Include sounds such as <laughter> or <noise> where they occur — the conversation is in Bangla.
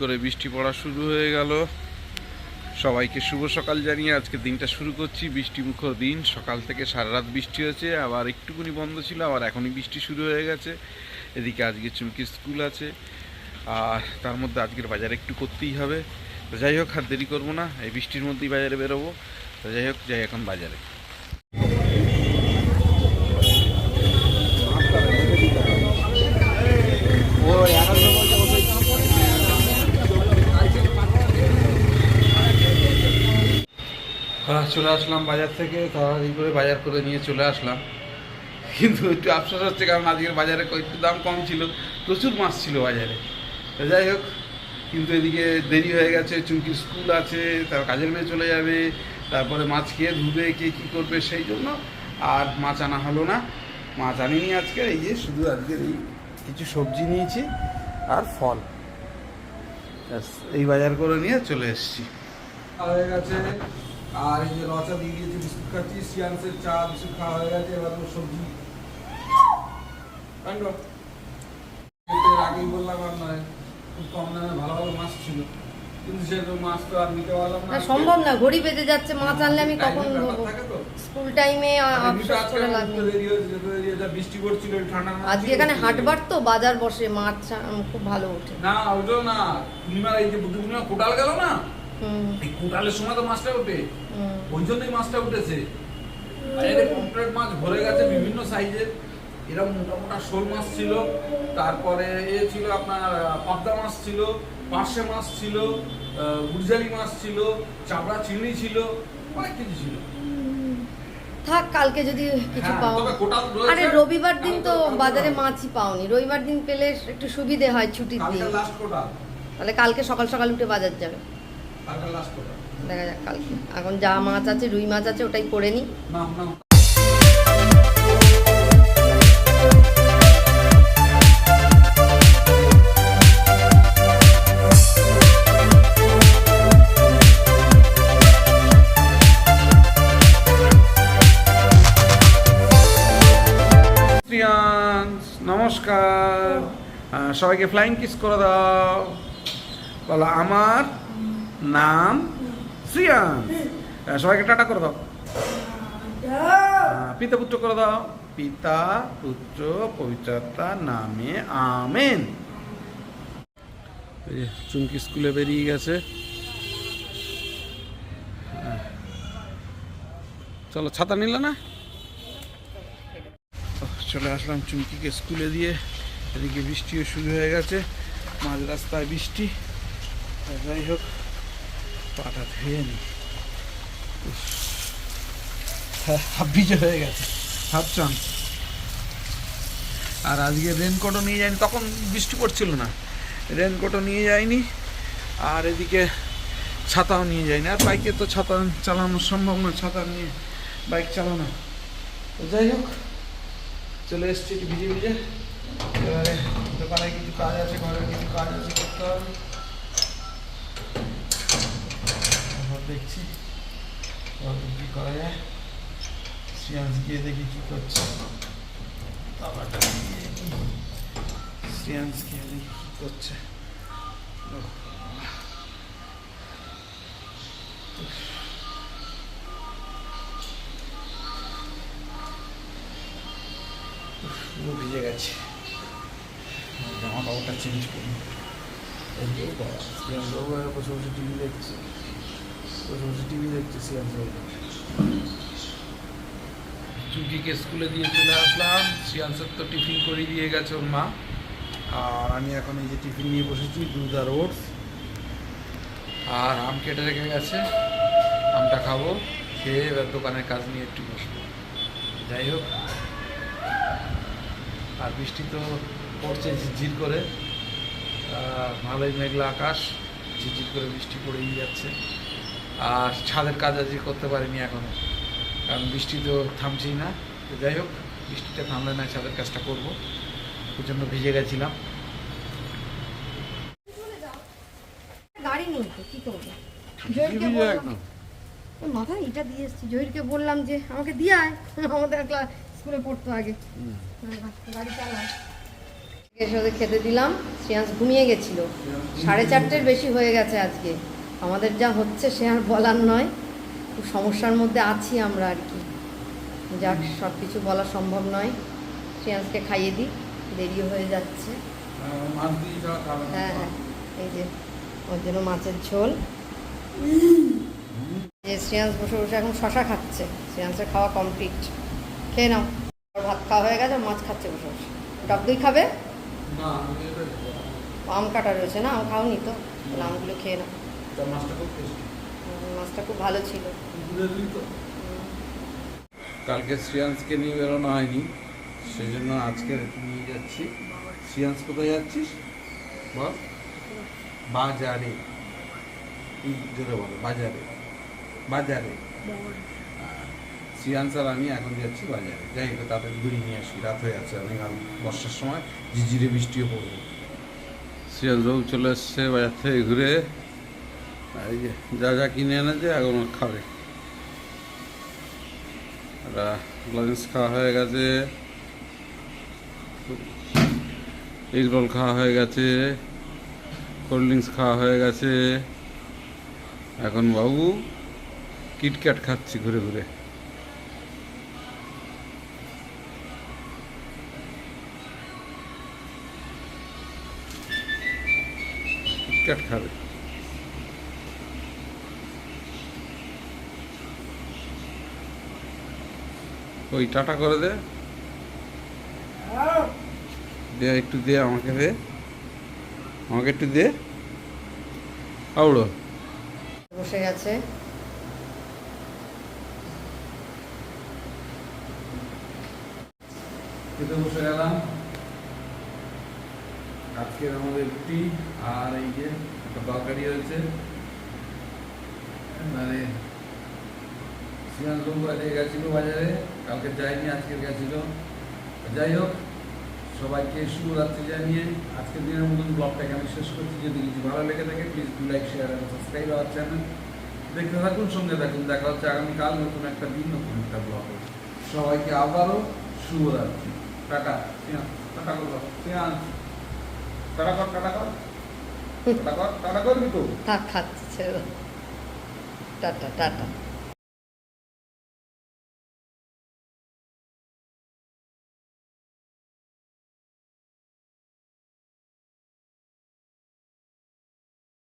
করে বৃষ্টি পড়া শুরু হয়ে গেল। সবাইকে শুভ সকাল জানিয়ে আজকে দিনটা শুরু করছি। বৃষ্টি মুখর দিন, সকাল থেকে সারা রাত বৃষ্টি হয়েছে, আবার একটুকুনি বন্ধ ছিল, আবার এখনই বৃষ্টি শুরু হয়ে গেছে। এদিকে আজকে চুমকির স্কুল আছে, আর তার মধ্যে আজকের বাজার একটু করতেই হবে। তো যাই হোক, আর দেরি করব না, এই বৃষ্টির মধ্যেই বাজারে বেরোবো। তো যাই হোক, যাই এখন বাজারে। হ্যাঁ চলে আসলাম বাজার থেকে, তাড়াতাড়ি করে বাজার করে নিয়ে চলে আসলাম। কিন্তু একটু আফসোস হচ্ছে, কারণ আজকের বাজারে একটু দাম কম ছিল, প্রচুর মাছ ছিল বাজারে। যাই হোক, কিন্তু এদিকে দেরি হয়ে গেছে চুমকি স্কুল আছে, তার কাজের মেয়ে চলে যাবে, তারপরে মাছ খেয়ে ধুবে, কে কী করবে সেই জন্য। আর মাছ আনা হলো না, মাছ আনিনি আজকে, এই যে শুধু আজকের এই কিছু সবজি নিয়েছি আর ফল। এই বাজার করে নিয়ে চলে এসেছি। হয়ে গেছে। আর এই যে রচা দিয়ে দিয়েছে বিস্কুট খাচ্ছি সিয়ান্সের চা বিস্কুট খাওয়া হয়ে গেছে এবার তো সবজি। কাণ্ড। এর আগেই বললাম আপনার খুব কম দামে ভালো ভালো মাছ ছিল। কিন্তু সেরকম মাছ তো আর নিতে পারলাম না। না সম্ভব না ঘড়ি বেজে যাচ্ছে মাছ আনলে আমি কখন টাইমের ব্যাপার ধরবো থাকে তো। স্কুল টাইমে আর আজকে করে বৃষ্টি পড়ছিল ঠান্ডা এখানে হাটবার তো বাজার বসে মাছ খুব ভালো ওঠে। না ওইটাও না পূর্ণিমার এই যে বুদ্ধ পূর্ণিমা কোটাল গেল না? হুম। কোটালের সময় তো মাছটা ওঠে। ওই জন্যই মাছটা উঠেছে। কমপ্লেট মাছ ভরে গেছে বিভিন্ন সাইজের এরকম মোটা মোটা শোল মাছ ছিল তারপরে এ ছিল আপনার পাবদা মাছ ছিল পার্শে মাছ ছিল আহ, গুরজালি মাছ ছিল চাবড়া চিংড়ি ছিল অনেক কিছু ছিল। থাক কালকে যদি কিছু হ্যাঁ, পাও। আরে রবিবার দিন তো বাজারে মাছই পাওনি। রবিবার দিন পেলে একটু সুবিধে হয় ছুটির দিন। তাহলে কালকে সকাল সকাল উঠে বাজার যাবে। কালকে লাস্ট কোটাল। দেখা যাক কালকে। এখন যা মাছ আছে, রুই মাছ আছে, ওটাই করে নি না না নমস্কার। সবাইকে ফ্লাইং কিস করে দাও। বলো, আমার নাম শ্রিয়াংস সবাইকে টাটা করে দাও। পিতা পুত্র করে দাও। পিতা পুত্র পবিত্রতা নামে আমেন। চুমকি স্কুলে বেরিয়ে গেছে। চলো ছাতা নিল না? চলে আসলাম চুমকিকে স্কুলে দিয়ে। এদিকে বৃষ্টিও শুরু হয়ে গেছে। মাঝ রাস্তায় বৃষ্টি। যাই হোক। পাটা ধুয়ে নি। হ্যাঁ, হাফ ভিজে হয়ে গেছে হাফ আর আজকে রেনকোটও নিয়ে যায়নি তখন বৃষ্টি পড়ছিল না। রেনকোটও নিয়ে যায়নি আর এদিকে ছাতাও নিয়ে যায়নি। আর বাইকে তো ছাতা চালানো সম্ভব না ছাতা নিয়ে বাইক চালানো। যাই হোক চলে এসছি ভিজে ভিজে। এবারে দোকানে কিছু কাজ আছে ঘরের কিছু কাজ আছে করতে হবে এবার দেখছি কি করা যায় সিয়ান্স গিয়ে দেখি কি করছে বাবাটা গিয়ে দেখি। গিয়ে দেখি কি করছে ভিজে গেছে জামা কাপড়টা চেঞ্জ করি বসে বসে টিভি দেখছে বসে টিভি দেখছে শ্রীয়াংশ বাবু স্কুলে দিয়ে চলে আসলাম শ্রিয়াংশের তো টিফিন করে দিয়ে গেছে ওর মা আর আমি এখন এই যে টিফিন নিয়ে বসেছি দুধ আর ওটস আর আম কেটে রেখে গেছে আমটা খাব খেয়ে এবার দোকানের কাজ নিয়ে একটু বসবো যাই হোক আর বৃষ্টি তো পড়ছে ঝিরঝির করে ভালোই মেঘলা আকাশ ঝিরঝির করে বৃষ্টি পড়েই যাচ্ছে আর ছাদের কাজ আজকে করতে পারিনি এখনও। কারণ বৃষ্টি তো থামছেই না। তো যাই হোক বৃষ্টিটা থামলে না ছাদের কাজটা করব। প্রচণ্ড ভিজে গেছিলাম। গাড়ি নেই তো কি করব? মাথায় ইটা দিয়ে এসছি। জহিরকে বললাম যে আমাকে দিয়ে আয়। <laughs> আমাদের ক্লাস স্কুলে পড়তো আগে। গাড়ি চালা খেতে দিলাম। শ্রেয়াংশ ঘুমিয়ে গেছিল। সাড়ে চারটের বেশি হয়ে গেছে আজকে। আমাদের যা হচ্ছে সে আর বলার নয়। খুব সমস্যার মধ্যে আছি আমরা আর কি। যাক সব কিছু বলা সম্ভব নয়। শ্রেয়াংশকে খাইয়ে দিই দেরিও হয়ে যাচ্ছে। হ্যাঁ হ্যাঁ এই যে ওর জন্য মাছের ঝোল। যে শ্রেয়াংশ বসে বসে এখন শশা খাচ্ছে। শ্রেয়াংশের খাওয়া কমপ্লিট। খেয়ে নাও। ভাত খাওয়া হয়ে গেছে মাছ খাচ্ছে বসে বসে। টক দই খাবে? আমি কাটা রয়েছে না আম খাওনি তো? আমগুলো খেয়ে নাও। মাছটা খুব টেস্টি মাছটা খুব ভালো ছিল। কালকে শ্রিয়াংশকে নিয়ে বেরোনো হয়নি সেই জন্য আজকে নিয়ে যাচ্ছি। শ্রিয়াংশ কোথায় যাচ্ছিস? বল। বাজারে। জোরে বলো বাজারে। বাজারে। শ্রিয়াংশ আর আমি এখন যাচ্ছি বাজারে। যাই হোক তাড়াতাড়ি ঘুরিয়ে নিয়ে আসি। রাত হয়ে আছে অনেক আর বর্ষার সময় ঝিঝিরে বৃষ্টিও পড়বে। শ্রিয়াংশ বাবু চলে এসছে বাজার থেকে ঘুরে। এই যে, যা যা কিনে এনেছে, এখন খাবে। লাঞ্চ খাওয়া হয়ে গেছে। এগ খাওয়া হয়ে গেছে। কোল্ড ড্রিঙ্কস খাওয়া হয়ে গেছে। এখন বাবু কিটক্যাট খাচ্ছি ঘুরে ঘুরে। কিটক্যাট খাবে। ওই টাটা করে দে। দে একটু দে আমাকে দে। আমাকে একটু দে। আউড়ো। বসে গেছে। খেতে বসে গেলাম। আজকের আমাদের রুটি আর এই যে একটা তরকারি হয়েছে। মানে শ্রীকান্ত আজকে গেছিল বাজারে। কালকে যায়নি আজকে গেছিল। যাই হোক, সবাইকে শুভরাত্রি জানিয়ে আজকের দিনের মতন ব্লগটাকে আমি শেষ করছি। যদি কিছু ভালো লেগে থাকে প্লিজ ডু লাইক শেয়ার এবং সাবস্ক্রাইব আওয়ার চ্যানেল দেখতে থাকুন, সঙ্গে থাকুন। দেখা হচ্ছে আগামীকাল নতুন একটা দিন, নতুন একটা ব্লগ সবাইকে আবারও শুভরাত্রি। টাটা করব সিয়ান। টাটা কর টাটা কর। টাটা কর, টাটা করবি তো। Tata tata.